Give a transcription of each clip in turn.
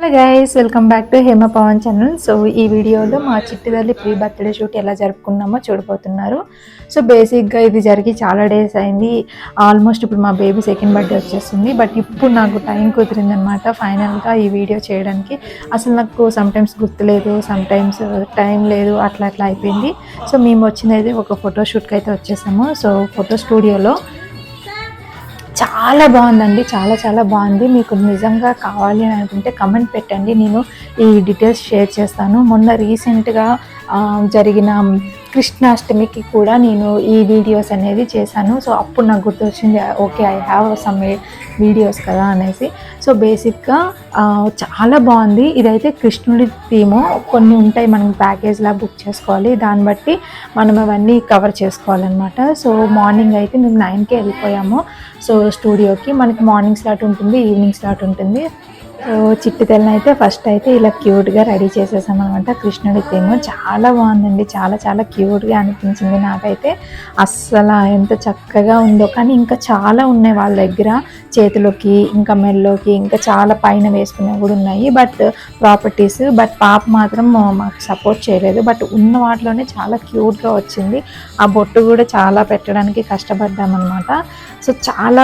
Hello guys welcome back to Hema Pavan channel so ఈ వీడియోలో మా చిట్టిదల్లి ప్రీ బర్త్డే షూట్ ఎలా జరుపుకున్నామో చూడబోతున్నారు. సో బేసిక్గా ఇది జరిగి చాలా డేస్ అయింది. ఆల్మోస్ట్ ఇప్పుడు మా బేబీ సెకండ్ బర్త్డే వచ్చేస్తుంది. బట్ ఇప్పుడు నాకు టైం కుదిరిందనమాట ఫైనల్గా ఈ వీడియో చేయడానికి. అసలు నాకు సమ్టైమ్స్ గుర్తులేదు సమ్టైమ్స్ టైం లేదు అట్లా అట్లా అయిపోయింది. సో మేము వచ్చినది ఒక ఫోటో షూట్కి అయితే వచ్చేసాము. సో ఫోటో స్టూడియోలో చాలా బాగుందండి చాలా చాలా బాగుంది. మీకు నిజంగా కావాలి అని అనుకుంటే కమెంట్ పెట్టండి. నేను ఈ డీటెయిల్స్ షేర్ చేస్తాను. మొన్న రీసెంట్గా జరిగిన కృష్ణాష్టమికి కూడా నేను ఈ వీడియోస్ అనేది చేశాను. సో అప్పుడు నాకు గుర్తొచ్చింది okay I have some videos కదా అనేసి. సో బేసిక్గా చాలా బాగుంది. ఇదైతే కృష్ణుడి థీము. కొన్ని ఉంటాయి మనం ప్యాకేజ్లా బుక్ చేసుకోవాలి. దాన్ని బట్టి మనం అవన్నీ కవర్ చేసుకోవాలన్నమాట. సో మార్నింగ్ అయితే మేము నైన్కే వెళ్ళిపోయాము. సో స్టూడియోకి. మనకి మార్నింగ్ స్లాట్ ఉంటుంది ఈవినింగ్ స్లాట్ ఉంటుంది. సో చిట్టి తెల్లని అయితే ఫస్ట్ అయితే ఇలా క్యూట్గా రెడీ చేసేసాం అనమాట కృష్ణుడి థీమ్ చాలా బాగుందండి. చాలా చాలా క్యూట్గా అనిపించింది నాకైతే. అస్సలు ఎంత చక్కగా ఉందో కానీ ఇంకా చాలా ఉన్నాయి వాళ్ళ దగ్గర. చేతిలోకి ఇంకా మెల్లోకి ఇంకా చాలా పైన వేసుకునేవి కూడా ఉన్నాయి. బట్ ప్రాపర్టీస్ బట్ పాప మాత్రం మాకు సపోర్ట్ చేయలేదు. బట్ ఉన్న వాటిలోనే చాలా క్యూట్గా వచ్చింది. ఆ బొట్టు కూడా చాలా పెట్టడానికి కష్టపడ్డామన్నమాట సో చాలా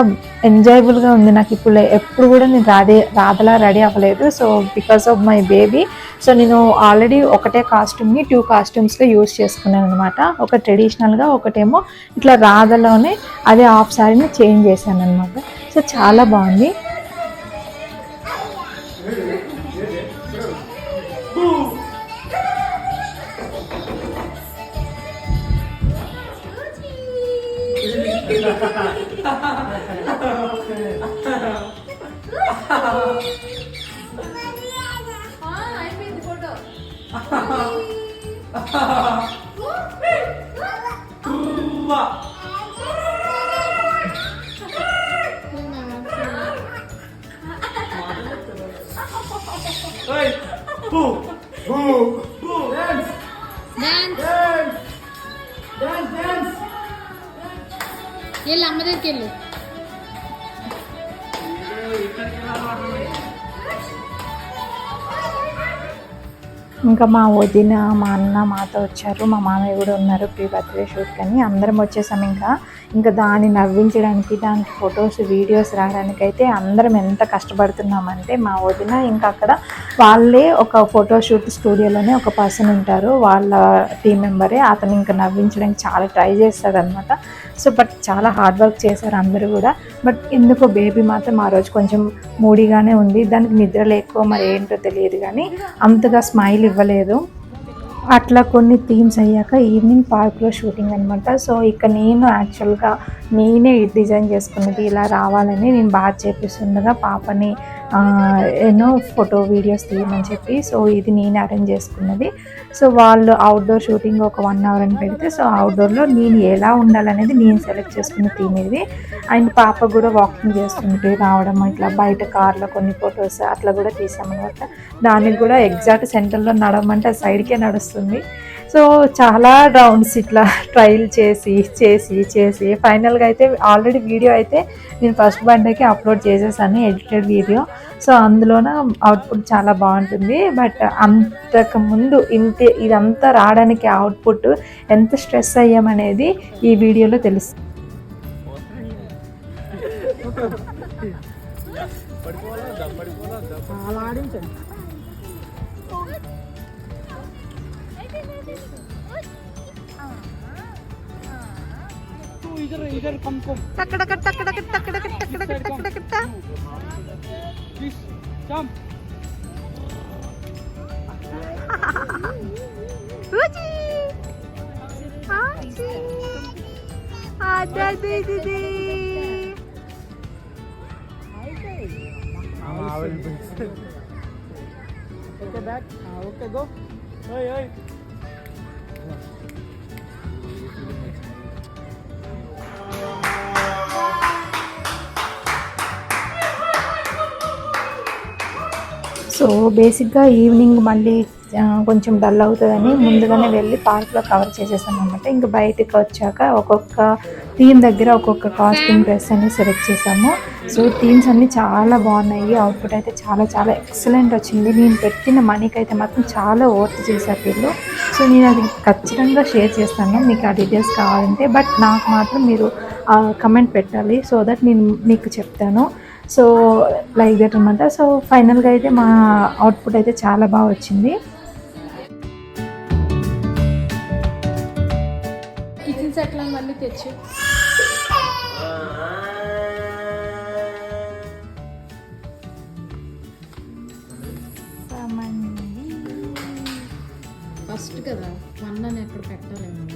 ఎంజాయబుల్గా ఉంది. నాకు ఇప్పుడు ఎప్పుడు కూడా నేను రాదే రాధలా రెడీ అవ్వలేదు. So because of my baby so నేను ఆల్రెడీ ఒకటే కాస్ట్యూమ్ని టూ కాస్ట్యూమ్స్గా యూజ్ చేసుకున్నాను అనమాట ఒక ట్రెడిషనల్గా ఒకటేమో ఇట్లా రాధలోనే అదే హాఫ్ శారీని చేంజ్ చేశాను అనమాట సో చాలా బాగుంది. Hey, boo, boo, dance, dance, dance, dance, dance. ये लामदे ఇంకా మా వదిన మా అన్న మాతో వచ్చారు. మా మామయ్య కూడా ఉన్నారు ప్రీ బర్త్డే షూట్ కానీ. అందరం వచ్చేసాం ఇంకా. ఇంకా దాన్ని నవ్వించడానికి దానికి ఫొటోస్ వీడియోస్ రావడానికి అయితే అందరం ఎంత కష్టపడుతున్నామంటే మా వదిన ఇంకా అక్కడ వాళ్ళే ఒక ఫోటోషూట్ స్టూడియోలోనే ఒక పర్సన్ ఉంటారు. వాళ్ళ టీం మెంబరే. అతను ఇంకా నవ్వించడానికి చాలా ట్రై చేస్తాడనమాట సో బట్ చాలా హార్డ్ వర్క్ చేశారు అందరూ కూడా. బట్ ఎందుకో బేబీ మాత్రం ఆ రోజు కొంచెం మూడీగానే ఉంది. దానికి నిద్ర లేకో మరి ఏంటో తెలియదు కానీ అంతగా స్మైల్ ఇవ్వలేదు. అట్లా కొన్ని థీమ్స్ అయ్యాక ఈవినింగ్ పార్క్లో షూటింగ్ అనమాట సో ఇక నేను యాక్చువల్గా నేనే డిజైన్ చేసుకున్నది ఇలా రావాలని నేను బాగా చేపిస్తుండగా పాపని ఎన్నో ఫోటో వీడియోస్ తీయమని చెప్పి సో ఇది నేను అరేంజ్ చేసుకున్నది. సో వాళ్ళు అవుట్డోర్ షూటింగ్ ఒక వన్ అవర్ అని పెడితే సో అవుట్డోర్లో నేను ఎలా ఉండాలనేది నేను సెలెక్ట్ చేసుకున్న థీమ్ ఇది. అండ్ పాప కూడా వాకింగ్ చేస్తుంటే రావడం ఇట్లా బయట కార్లో కొన్ని ఫొటోస్ అట్లా కూడా తీసామన్నమాట. దానికి కూడా ఎగ్జాక్ట్ సెంటర్లో నడవమంటే సైడ్కే నడుస్తుంది. సో చాలా రౌండ్స్ ఇట్లా ట్రయల్ చేసి చేసి చేసి. ఫైనల్గా అయితే ఆల్రెడీ వీడియో అయితే నేను ఫస్ట్ బర్త్డేకి అప్లోడ్ చేసేసాను ఎడిటెడ్ వీడియో సో అందులోన అవుట్పుట్ చాలా బాగుంటుంది. బట్ అంతకు ముందు ఇంత ఇదంతా రావడానికి అవుట్పుట్ ఎంత స్ట్రెస్ అయ్యామనేది ఈ వీడియోలో తెలుస్తుంది इधर इधर कम कम टक टक टक टक टक टक टक टक टक टक टक please jump Uji Uji Ada baby baby Awal Okay back Okay go Hey hey so బేసిక్గా ఈవినింగ్ మళ్ళీ కొంచెం డల్ అవుతుందని ముందుగానే వెళ్ళి పార్క్లో కవర్ చేసేసాం అనమాట ఇంకా బయటకు వచ్చాక ఒక్కొక్క థీమ్ దగ్గర ఒక్కొక్క కాస్ట్యూమ్ డ్రెస్ అని సెలెక్ట్ చేసాము. సో థీమ్స్ అన్నీ చాలా బాగున్నాయి. అవుట్పుట్ అయితే చాలా చాలా ఎక్సలెంట్ వచ్చింది. నేను పెట్టిన మనీకి అయితే మాత్రం చాలా వర్త్ చేశారు వీళ్ళు. సో నేను అది ఖచ్చితంగా షేర్ చేస్తాను. మీకు ఆ డీటెయిల్స్ కావాలంటే. బట్ నాకు మాత్రం మీరు కమెంట్ పెట్టాలి. సో దట్ నేను మీకు చెప్తాను. సో లైక్ దట్ అనమాట సో ఫైనల్గా అయితే మా అవుట్పుట్ అయితే చాలా బాగా వచ్చింది. కిచెన్ సెట్లు అన్నీ తెచ్చు? ఫస్ట్ కదా వన్ ఎక్కడ పెట్టలేము.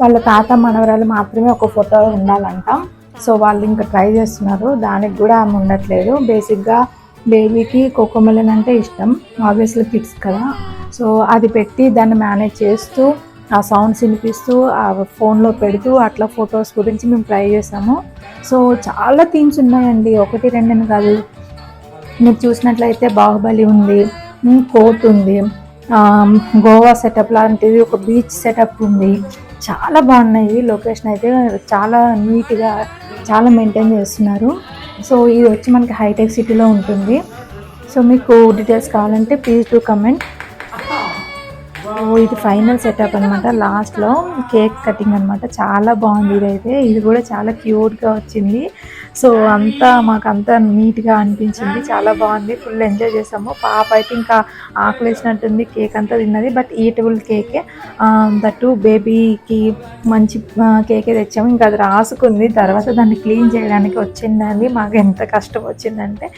వాళ్ళ తాత మనవరాలు మాత్రమే ఒక ఫోటో ఉండాలంట. సో వాళ్ళు ఇంకా ట్రై చేస్తున్నారు. దానికి కూడా ఆమె ఉండట్లేదు. బేసిక్గా బేబీకి కోకోమెలన్ అంటే ఇష్టం. ఆబ్వియస్లీ కిడ్స్ కదా. సో అది పెట్టి దాన్ని మేనేజ్ చేస్తూ ఆ సౌండ్స్ వినిపిస్తూ ఆ ఫోన్లో పెడుతూ అట్లా ఫొటోస్ గురించి మేము ట్రై చేసాము. సో చాలా థీమ్స్ ఉన్నాయండి. ఒకటి రెండని కాదు. మీరు చూసినట్లయితే బాహుబలి ఉంది కోర్ట్ ఉంది గోవా సెటప్ లాంటిది ఒక బీచ్ సెటప్ ఉంది. చాలా బాగున్నాయి. లొకేషన్ అయితే చాలా నీట్గా చాలా మెయింటైన్ చేస్తున్నారు. సో ఇది వచ్చి మనకి హైటెక్ సిటీలో ఉంటుంది. సో మీకు డీటెయిల్స్ కావాలంటే ప్లీజ్ టు కమెంట్. ఓ ఇది ఫైనల్ సెటప్ అనమాట లాస్ట్లో కేక్ కటింగ్ అనమాట చాలా బాగుంది ఇదైతే. ఇది కూడా చాలా క్యూట్గా వచ్చింది. సో అంతా మాకు అంతా నీట్గా అనిపించింది. చాలా బాగుంది. ఫుల్ ఎంజాయ్ చేసాము. పాప అయితే ఇంకా ఆకలి వేసినట్టుంది కేక్ అంతా తిన్నది. బట్ ఈటబుల్ కేకే దట్టు బేబీకి మంచి కేకే తెచ్చాము. ఇంకా అది రాసుకుంది. తర్వాత దాన్ని క్లీన్ చేయడానికి వచ్చిందండి. మాకు ఎంత కష్టం వచ్చిందంటే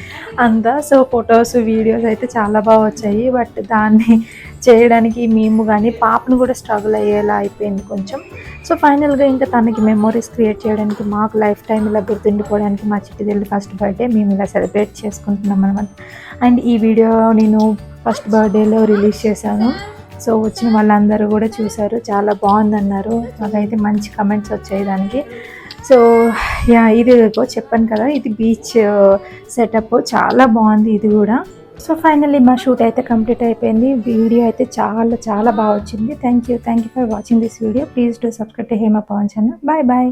అంతా. సో ఫొటోస్ వీడియోస్ అయితే చాలా బాగా వచ్చాయి. బట్ దాన్ని చేయడానికి మేము కానీ పాపను కూడా స్ట్రగుల్ అయ్యేలా అయిపోయింది కొంచెం. సో ఫైనల్గా ఇంకా తనకి మెమొరీస్ క్రియేట్ చేయడానికి మాకు లైఫ్ టైం ఇలా గుర్తుండిపోవడానికి మా చిట్టిదల్లి ఫస్ట్ బర్త్డే మేము ఇలా సెలబ్రేట్ చేసుకుంటున్నాం అనమాట అండ్ ఈ వీడియో నేను ఫస్ట్ బర్త్డేలో రిలీజ్ చేశాను. సో వచ్చిన వాళ్ళందరూ కూడా చూశారు. చాలా బాగుందన్నారు. నాకైతే మంచి కమెంట్స్ వచ్చాయి దానికి. సో యా ఇది ఇదిగో చెప్పాను కదా ఇది బీచ్ సెటప్ uh, చాలా బాగుంది ఇది కూడా. సో ఫైనల్లీ మా షూట్ అయితే కంప్లీట్ అయిపోయింది. వీడియో అయితే చాలా చాలా బాగా వచ్చింది. Thank you thank you for watching this video please do subscribe to Hema Pavan channel bye bye